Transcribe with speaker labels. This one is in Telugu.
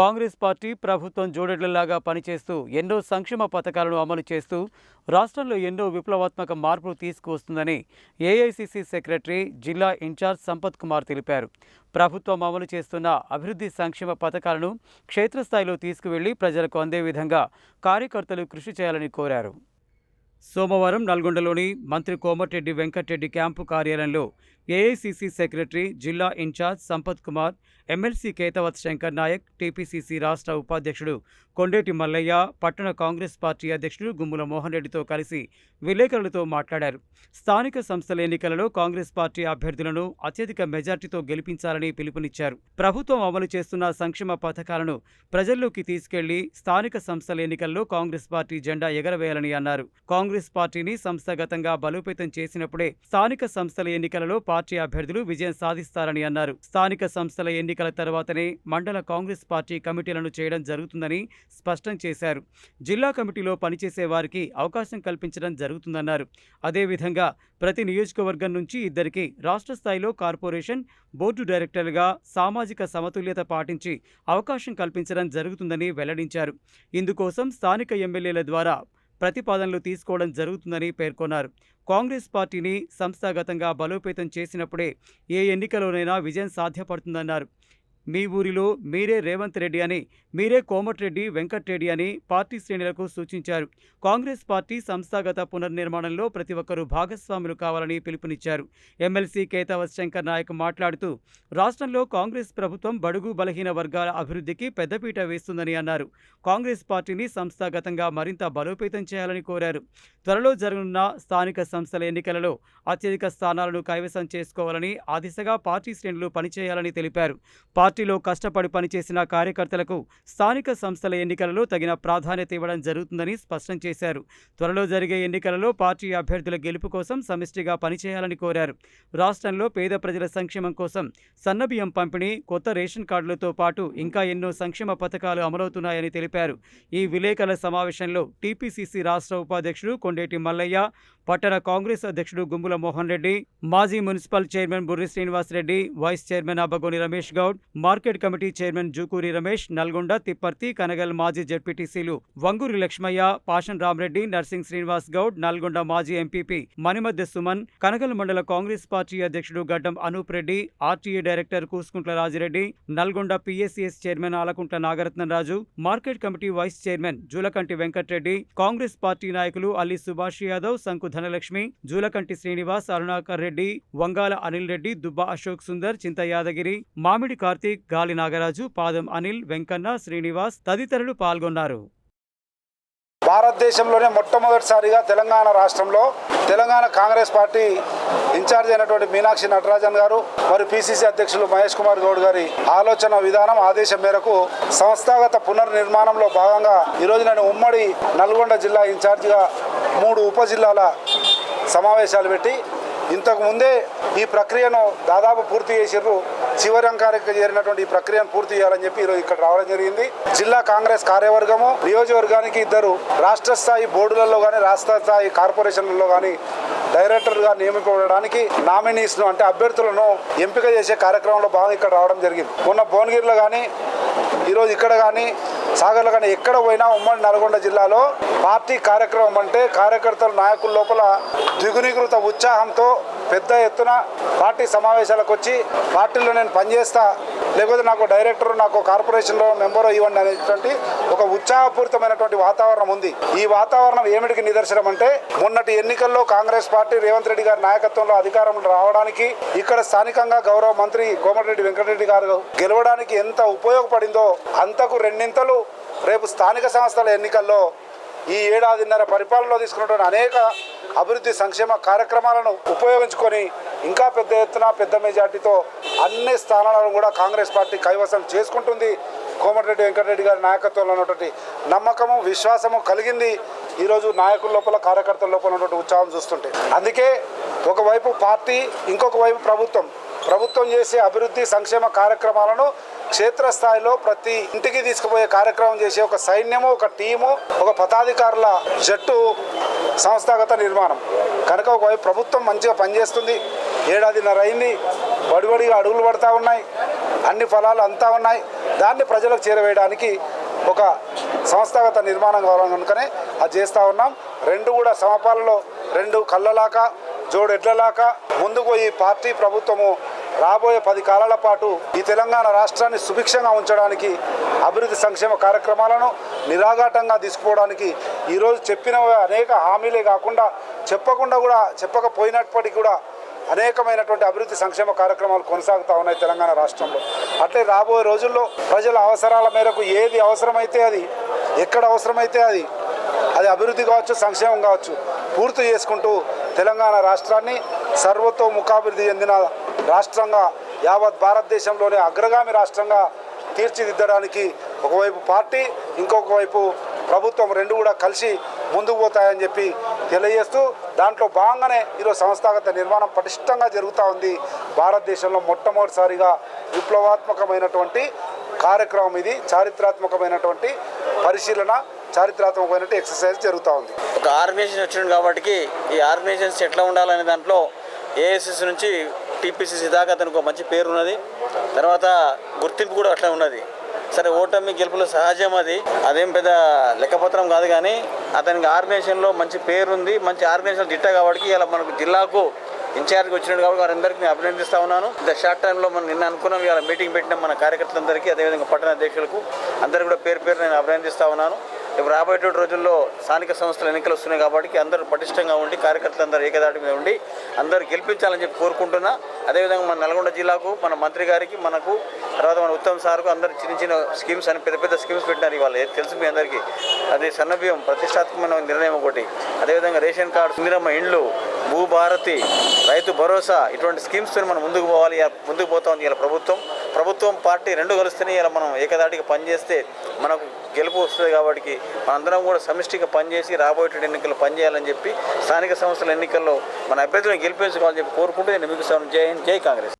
Speaker 1: కాంగ్రెస్ పార్టీ ప్రభుత్వం జోడెడ్లలాగా పనిచేస్తూ ఎన్నో సంక్షేమ పథకాలను అమలు చేస్తూ రాష్ట్రంలో ఎన్నో విప్లవాత్మక మార్పులు తీసుకువస్తుందని ఏఐసిసి సెక్రటరీ జిల్లా ఇన్ఛార్జ్ సంపత్ కుమార్ తెలిపారు. ప్రభుత్వం అమలు చేస్తున్న అభివృద్ధి సంక్షేమ పథకాలను క్షేత్రస్థాయిలో తీసుకువెళ్ళి ప్రజలకు అందే విధంగా కార్యకర్తలు కృషి చేయాలని కోరారు. సోమవారం నల్గొండలోని మంత్రి కోమటిరెడ్డి వెంకటరెడ్డి క్యాంపు కార్యాలయంలో ఏఐసిసి సెక్రటరీ జిల్లా in charge Sampath Kumar MLC Ketavath Shankar Naik TPCC రాష్ట్ర ఉపాధ్యక్షుడు కొండేటి మల్లయ్య పట్టణ కాంగ్రెస్ పార్టీ అధ్యక్షుడు గుమ్ముల మోహన్ రెడ్డితో కలిసి విలేకరులతో మాట్లాడారు. స్థానిక సంస్థల ఎన్నికలలో కాంగ్రెస్ పార్టీ అభ్యర్థులను అత్యధిక మెజార్టీతో గెలిపించాలని పిలుపునిచ్చారు. ప్రభుత్వం అమలు చేస్తున్న సంక్షేమ పథకాలను ప్రజల్లోకి తీసుకెళ్ళి స్థానిక సంస్థల ఎన్నికల్లో కాంగ్రెస్ పార్టీ జెండా ఎగరవేయాలని అన్నారు. కాంగ్రెస్ కాంగ్రెస్ పార్టీని సంస్థాగతంగా బలోపేతం చేసినప్పుడే స్థానిక సంస్థల ఎన్నికలలో పార్టీ అభ్యర్థులు విజయం సాధిస్తారని అన్నారు. స్థానిక సంస్థల ఎన్నికల తర్వాతనే మండల కాంగ్రెస్ పార్టీ కమిటీలను చేయడం జరుగుతుందని స్పష్టం చేశారు. జిల్లా కమిటీలో పనిచేసే వారికి అవకాశం కల్పించడం జరుగుతుందన్నారు. అదేవిధంగా ప్రతి నియోజకవర్గం నుంచి ఇద్దరికి రాష్ట్ర స్థాయిలో కార్పొరేషన్ బోర్డు డైరెక్టర్లుగా సామాజిక సమతుల్యత పాటించి అవకాశం కల్పించడం జరుగుతుందని వెల్లడించారు. ఇందుకోసం స్థానిక ఎమ్మెల్యేల ద్వారా ప్రతిపాదనలు తీసుకోవడం జరుగుతుందని పేర్కొన్నారు. కాంగ్రెస్ పార్టీని సంస్థాగతంగా బలోపేతం చేసినప్పుడే ఏ ఎన్నికలోనైనా విజయం సాధ్యపడుతుందన్నారు. మీ ఊరిలో మీరే రేవంత్ రెడ్డి అని మీరే కోమటిరెడ్డి వెంకట్రెడ్డి అని పార్టీ శ్రేణులకు సూచించారు. కాంగ్రెస్ పార్టీ సంస్థాగత పునర్నిర్మాణంలో ప్రతి ఒక్కరూ భాగస్వాములు కావాలని పిలుపునిచ్చారు. ఎమ్మెల్సీ కేతావత్ శంకర్ నాయక్ మాట్లాడుతూ రాష్ట్రంలో కాంగ్రెస్ ప్రభుత్వం బడుగు బలహీన వర్గాల అభివృద్ధికి పెద్దపీట వేస్తుందని అన్నారు. కాంగ్రెస్ పార్టీని సంస్థాగతంగా మరింత బలోపేతం చేయాలని కోరారు. త్వరలో జరగనున్న స్థానిక సంస్థల ఎన్నికలలో అత్యధిక స్థానాలను కైవసం చేసుకోవాలని ఆ దిశగా పార్టీ శ్రేణులు పనిచేయాలని తెలిపారు. పార్టీలో కష్టపడి పనిచేసిన కార్యకర్తలకు స్థానిక సంస్థల ఎన్నికలలో తగిన ప్రాధాన్యత ఇవ్వడం జరుగుతుందని స్పష్టం చేశారు. త్వరలో జరిగే ఎన్నికలలో పార్టీ అభ్యర్థుల గెలుపు కోసం సమిష్టిగా పనిచేయాలని కోరారు. రాష్ట్రంలో పేద ప్రజల సంక్షేమం కోసం సన్నబియ్యం పంపిణీ కొత్త రేషన్ కార్డులతో పాటు ఇంకా ఎన్నో సంక్షేమ పథకాలు అమలవుతున్నాయని తెలిపారు. ఈ విలేకరుల సమావేశంలో టీపీసీసీ రాష్ట్ర ఉపాధ్యక్షుడు కొండేటి మల్లయ్య పట్టణ కాంగ్రెస్ అధ్యక్షుడు గుంబుల మోహన్ రెడ్డి మాజీ municipal chairman Burri Srinivas Reddy vice chairman Abbagoni Ramesh Goud market committee chairman Jukuri Ramesh Nalgonda Tipparthi Kanagal మాజీ జడ్పీటీసీలు వంగూరి లక్ష్మయ్య పాషన్ రామరెడ్డి నర్సింగ్ శ్రీనివాస్ గౌడ్ నల్గొండ మాజీ ఎంపీపీ మణిమధ్య సుమన్ కనగల్ మండల కాంగ్రెస్ పార్టీ అధ్యక్షుడు Gaddam Anoop Reddy RTA director Kusukuntla Rajireddy Nalgonda PSCS chairman Alakuntla Nagaratnam Raju market committee vice chairman Julakanti Venkatreddy Congress party నాయకులు అల్లి సుభాష్ యాదవ్ శంకుధర్ ధనలక్ష్మి జూలకంటి శ్రీనివాస్ అరుణాకర్ రెడ్డి వంగాల అనిల్ రెడ్డి దుబ్బా అశోక్ సుందర్ చింత యాదగిరి మామిడి కార్తీక్ గాలి నాగరాజు పాదం అనిల్ వెంకన్న శ్రీనివాస్ తదితరులు పాల్గొన్నారు.
Speaker 2: భారతదేశంలోనే మొట్టమొదటిసారిగా తెలంగాణ రాష్ట్రంలో తెలంగాణ కాంగ్రెస్ పార్టీ ఇన్ఛార్జ్ అయినటువంటి మీనాక్షి నటరాజన్ గారు మరి పిసిసి అధ్యక్షులు మహేష్ కుమార్ గౌడ్ గారి ఆలోచన విధానం ఆదేశం మేరకు సంస్థాగత పునర్నిర్మాణంలో భాగంగా ఈరోజు నేను ఉమ్మడి నల్గొండ జిల్లా ఇన్ఛార్జిగా మూడు ఉప జిల్లాల సమావేశాలు పెట్టి ఇంతకుముందే ఈ ప్రక్రియను దాదాపు పూర్తి చేసిర్రు. చివరి అంకానికి చేరినటువంటి ఈ ప్రక్రియను పూర్తి చేయాలని చెప్పి ఈరోజు ఇక్కడ రావడం జరిగింది. జిల్లా కాంగ్రెస్ కార్యవర్గము నియోజకవర్గానికి ఇద్దరు రాష్ట్ర స్థాయి బోర్డులలో కానీ రాష్ట్ర స్థాయి కార్పొరేషన్లలో కానీ డైరెక్టర్గా నియమిపడడానికి నామినీస్ను అంటే అభ్యర్థులను ఎంపిక చేసే కార్యక్రమంలో భాగం ఇక్కడ రావడం జరిగింది. మొన్న భువనగిరిలో కానీ ఈరోజు ఇక్కడ కానీ సాగర్లో కానీ ఎక్కడ పోయినా ఉమ్మడి నల్గొండ జిల్లాలో పార్టీ కార్యక్రమం అంటే కార్యకర్తల నాయకుల లోపల ద్విగుణీకృత ఉత్సాహంతో పెద్ద ఎత్తున పార్టీ సమావేశాలకు వచ్చి పార్టీలో నేను పనిచేస్తా లేకపోతే నాకు డైరెక్టర్ నాకు కార్పొరేషన్లో మెంబర్ ఇవ్వండి అనేటువంటి ఒక ఉత్సాహపూరితమైనటువంటి వాతావరణం ఉంది. ఈ వాతావరణం ఏమిటికి నిదర్శనం అంటే మొన్నటి ఎన్నికల్లో కాంగ్రెస్ పార్టీ రేవంత్ రెడ్డి గారి నాయకత్వంలో అధికారంలో రావడానికి ఇక్కడ స్థానికంగా గౌరవ మంత్రి కోమటిరెడ్డి వెంకటరెడ్డి గారు గెలవడానికి ఎంత ఉపయోగపడిందో అంతకు రెండింతలు రేపు స్థానిక సంస్థల ఎన్నికల్లో ఈ ఏడాదిన్నర పరిపాలనలో తీసుకున్నటువంటి అనేక అభివృద్ధి సంక్షేమ కార్యక్రమాలను ఉపయోగించుకొని ఇంకా పెద్ద ఎత్తున పెద్ద మెజార్టీతో అన్ని స్థానాలను కూడా కాంగ్రెస్ పార్టీ కైవసం చేసుకుంటుంది. కోమటిరెడ్డి వెంకటరెడ్డి గారి నాయకత్వంలో ఉన్నటువంటి నమ్మకము విశ్వాసము కలిగింది. ఈరోజు నాయకుల లోపల కార్యకర్తల లోపల ఉన్నటువంటి ఉత్సాహం చూస్తుంటే. అందుకే ఒకవైపు పార్టీ ఇంకొక వైపు ప్రభుత్వం. ప్రభుత్వం చేసే అభివృద్ధి సంక్షేమ కార్యక్రమాలను క్షేత్రస్థాయిలో ప్రతి ఇంటికి తీసుకుపోయే కార్యక్రమం చేసే ఒక సైన్యము ఒక టీము ఒక పదాధికారుల జట్టు సంస్థాగత నిర్మాణం. కనుక ఒకవైపు ప్రభుత్వం మంచిగా పనిచేస్తుంది ఏడాదిన్నర అయింది వడివడిగా అడుగులు పడతా ఉన్నాయి అన్ని ఫలాలు అంతా ఉన్నాయి. దాన్ని ప్రజలకు చేరవేయడానికి ఒక సంస్థాగత నిర్మాణం కావాలి కనుకనే అది చేస్తూ ఉన్నాం. రెండు కూడా సమపాలలో రెండు కళ్ళలాగా జోడెడ్లలాక ముందుకు ఈ పార్టీ ప్రభుత్వము రాబోయే పది కాలాల పాటు ఈ తెలంగాణ రాష్ట్రాన్ని సుభిక్షంగా ఉంచడానికి అభివృద్ధి సంక్షేమ కార్యక్రమాలను నిరాఘాటంగా తీసుకోవడానికి ఈరోజు చెప్పిన అనేక హామీలే కాకుండా చెప్పకుండా కూడా చెప్పకపోయినప్పటికీ కూడా అనేకమైనటువంటి అభివృద్ధి సంక్షేమ కార్యక్రమాలు కొనసాగుతూ ఉన్నాయి తెలంగాణ రాష్ట్రంలో. అట్లే రాబోయే రోజుల్లో ప్రజల అవసరాల మేరకు ఏది అవసరమైతే అది ఎక్కడ అవసరమైతే అది అది అభివృద్ధి కావచ్చు సంక్షేమం కావచ్చు పూర్తి చేసుకుంటూ తెలంగాణ రాష్ట్రాన్ని సర్వతోముఖాభివృద్ధి చెందిన రాష్ట్రంగా యావత్ భారతదేశంలోనే అగ్రగామి రాష్ట్రంగా తీర్చిదిద్దడానికి ఒకవైపు పార్టీ ఇంకొక వైపు ప్రభుత్వం రెండు కూడా కలిసి ముందుకు పోతాయని చెప్పి తెలియజేస్తూ దాంట్లో భాగంగానే ఈరోజు సంస్థాగత నిర్మాణం పటిష్టంగా జరుగుతూ ఉంది. భారతదేశంలో మొట్టమొదటిసారిగా విప్లవాత్మకమైనటువంటి కార్యక్రమం ఇది చారిత్రాత్మకమైనటువంటి పరిశీలన చారిత్రాత్మకమైనటువంటి ఎక్సర్సైజ్ జరుగుతూ ఉంది.
Speaker 3: ఒక ఆర్గనైజేషన్ వచ్చింది కాబట్టి ఈ ఆర్గనైజేషన్స్ ఎట్లా ఉండాలనే దాంట్లో ఏఎస్ఎస్ నుంచి టీపీసీసీ దాకా అతనికి ఒక మంచి పేరు ఉన్నది తర్వాత గుర్తింపు కూడా అట్లా ఉన్నది. సరే ఓటమి గెలుపులో సహజం అది. అదేం పెద్ద లెక్కపత్రం కాదు కానీ అతనికి ఆర్గనైజేషన్లో మంచి పేరు ఉంది మంచి ఆర్గనైజేషన్ దిట్ట కాబట్టి ఇలా మనకు జిల్లాకు ఇన్ఛార్జ్కి వచ్చినాడు కాబట్టి వారందరికీ నేను అభినందిస్తా ఉన్నాను. ఇంత షార్ట్ టైంలో మనం నిన్న అనుకున్నాం ఇవాళ మీటింగ్ పెట్టిన మన కార్యకర్తలందరికీ అదేవిధంగా పట్టణ అధ్యక్షులకు అందరికీ కూడా పేరు పేరు నేను అభినందిస్తా ఉన్నాను. ఇప్పుడు రాబోయేటువంటి రోజుల్లో స్థానిక సంస్థల ఎన్నికలు వస్తున్నాయి కాబట్టి అందరూ పటిష్టంగా ఉండి కార్యకర్తలందరూ ఏకదాటి మీద ఉండి అందరూ గెలిపించాలని చెప్పి కోరుకుంటున్నా. అదేవిధంగా మన నల్గొండ జిల్లాకు మన మంత్రి గారికి మనకు తర్వాత మన ఉత్తమ్ సార్కు అందరు చిన్న చిన్న స్కీమ్స్ అని పెద్ద పెద్ద స్కీమ్స్ పెట్టినారు ఇవాళ. తెలుసు మీ అందరికీ? అది సన్నబియ్యం ప్రతిష్టాత్మకమైన నిర్ణయం ఒకటి. అదేవిధంగా రేషన్ కార్డు సుందరమ్మ ఇండ్లు భూభారతి రైతు భరోసా ఇటువంటి స్కీమ్స్తో మనం ముందుకు పోవాలి ముందుకు పోతా ఉంది ఇలా ప్రభుత్వం. ప్రభుత్వం పార్టీ రెండు కలిస్తేనే ఇలా మనం ఏకదాటిగా పనిచేస్తే మనకు గెలుపు వస్తుంది కాబట్టి మనందరం కూడా సమిష్టిగా పనిచేసి రాబోయే ఎన్నికల్లో పనిచేయాలని చెప్పి స్థానిక సంస్థల ఎన్నికల్లో మన అభ్యర్థులను గెలిపించుకోవాలని చెప్పి కోరుకుంటూ నేను మీకు జై హింద్ జై కాంగ్రెస్.